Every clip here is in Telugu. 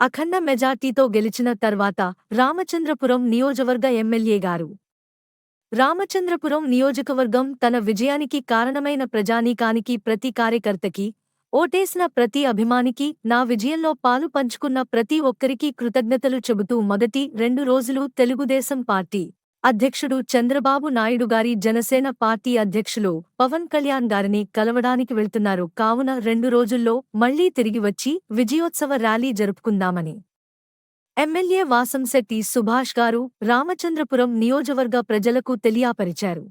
అఖండ మెజార్టీతో గెలిచిన తర్వాత రామచంద్రపురం నియోజకవర్గ ఎమ్మెల్యే గారు. రామచంద్రపురం నియోజకవర్గం తన విజయానికి కారణమైన ప్రజానీకానికి ప్రతి కార్యకర్తకి ఓటేసిన ప్రతి అభిమానికి నా విజయంలో పాలు పంచుకున్న ప్రతి ఒక్కరికీ కృతజ్ఞతలు చెబుతూ మొదటి రెండు రోజులు తెలుగుదేశం పార్టీ. అధ్యక్షుడు చంద్రబాబు నాయుడు గారి జనసేన పార్టీ అధ్యక్షులు పవన్ కళ్యాణ్ గారిని కలవడానికి వెళ్తున్నారు. కావున రెండు రోజుల్లో మళ్ళీ తిరిగి వచ్చి విజయోత్సవ ర్యాలీ జరుపుకుందామని. ఎమ్మెల్యే వాసంశెట్టి సుభాష్ గారు రామచంద్రపురం నియోజకవర్గ ప్రజలకు తెలియపరిచారు.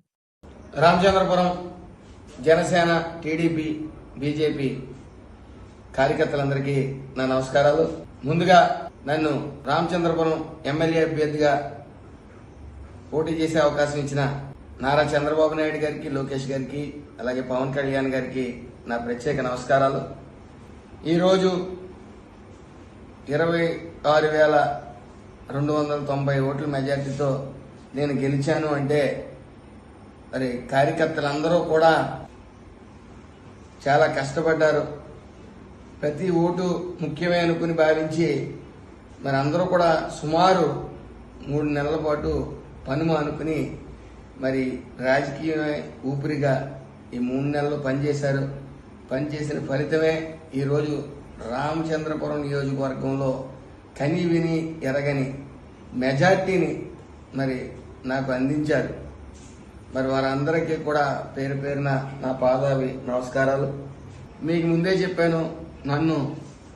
రామచంద్రపురం జనసేన టీడీపీ బీజేపీ కార్యకర్తలందరికీ నా నమస్కారాలు. ముందుగా నన్ను రామచంద్రపురం ఎమ్మెల్యే అభ్యర్థిగా పోటీ చేసే అవకాశం ఇచ్చిన నారా చంద్రబాబు నాయుడు గారికి లోకేష్ గారికి అలాగే పవన్ కళ్యాణ్ గారికి నా ప్రత్యేక నమస్కారాలు. ఈరోజు ఇరవై ఆరు వేల రెండు వందల తొంభై ఓట్ల మెజార్టీతో నేను గెలిచాను అంటే మరి కార్యకర్తలందరూ కూడా చాలా కష్టపడ్డారు. ప్రతి ఓటు ముఖ్యమే అనుకుని భావించి మరి అందరూ కూడా సుమారు మూడు నెలల పాటు పనుము అనుకుని మరి రాజకీయ ఊపిరిగా ఈ మూడు నెలలు పనిచేశారు. పనిచేసిన ఫలితమే ఈరోజు రామచంద్రపురం నియోజకవర్గంలో కని విని ఎరగని మెజార్టీని మరి నాకు అందించారు. మరి వారందరికీ కూడా పేరు పేరున నా పాదావి నమస్కారాలు. మీకు ముందే చెప్పాను నన్ను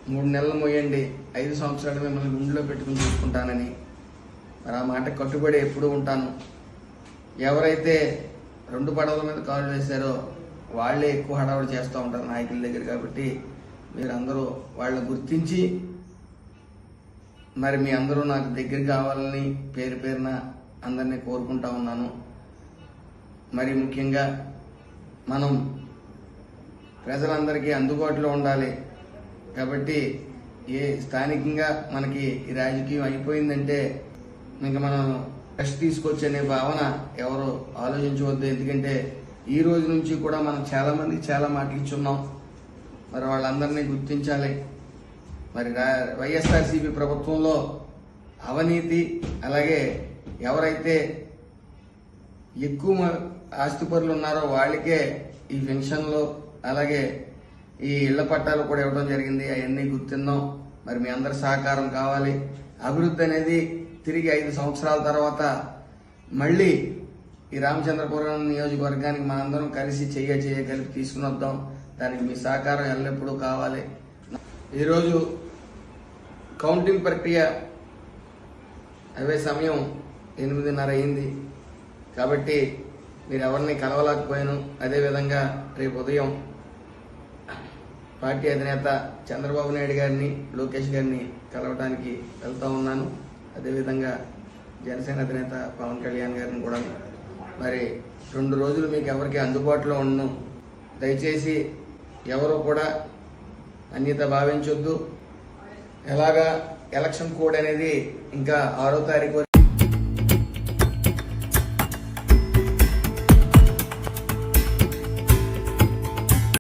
మూడు నెలలు మోయండి ఐదు సంవత్సరాలు మిమ్మల్ని గుండెలో పెట్టుకుని చూసుకుంటానని. మరి ఆ మాట కట్టుబడి ఎప్పుడూ ఉంటాను. ఎవరైతే రెండు పడవల మీద కాలు వేశారో వాళ్ళే ఎక్కువ హడావుడి చేస్తూ ఉంటారు నాయకుల దగ్గర కాబట్టి మీరందరూ వాళ్ళని గుర్తించి మరి మీ అందరూ నాకు దగ్గర కావాలని పేరు పేరున అందరినీ కోరుకుంటా ఉన్నాను. మరి ముఖ్యంగా మనం ప్రజలందరికీ అందుబాటులో ఉండాలి. కాబట్టి ఏ స్థానికంగా మనకి ఈ రాజకీయం అయిపోయిందంటే ఇంకా మనం రెస్ట్ తీసుకొచ్చనే భావన ఎవరు ఆలోచించవద్దు. ఎందుకంటే ఈ రోజు నుంచి కూడా మనం చాలా మంది చాలా మాటలు మరి వాళ్ళందరినీ గుర్తించాలి. మరి రా- వైఎస్ఆర్సీపీ ప్రభుత్వంలో అవినీతి అలాగే ఎవరైతే ఎక్కువ మ- ఆస్తిపరులు ఉన్నారో వాళ్ళకే ఈ పెన్షన్లు అలాగే ఈ ఇళ్ళ పట్టాలు కూడా ఇవ్వడం జరిగింది. అవన్నీ గుర్తిందాం. మరి మీ అందరి సహకారం కావాలి. అభివృద్ధి అనేది తిరిగి ఐదు సంవత్సరాల తర్వాత మళ్ళీ ఈ రామచంద్రపురం నియోజకవర్గానికి మనందరం కలిసి చెయ్య చెయ్య కలిపి తీసుకుని వద్దాం దానికి మీ సహకారం ఎల్లప్పుడూ కావాలి. ఈరోజు కౌంటింగ్ ప్రక్రియ అవే సమయం ఎనిమిదిన్నర అయింది. కాబట్టి మీరు ఎవరిని కలవలేకపోయాను. అదేవిధంగా రేపు ఉదయం పార్టీ అధినేత చంద్రబాబు నాయుడు గారిని లోకేష్ గారిని కలవడానికి వెళ్తూ ఉన్నాను. అదేవిధంగా జనసేన అధినేత పవన్ కళ్యాణ్ గారిని కూడా మరి రెండు రోజులు మీకు ఎవరికి అందుబాటులో ఉండను. దయచేసి ఎవరు కూడా అన్యత భావించొద్దు. ఎలాగా ఎలక్షన్ కోడ్ అనేది ఇంకా ఆరో తారీఖు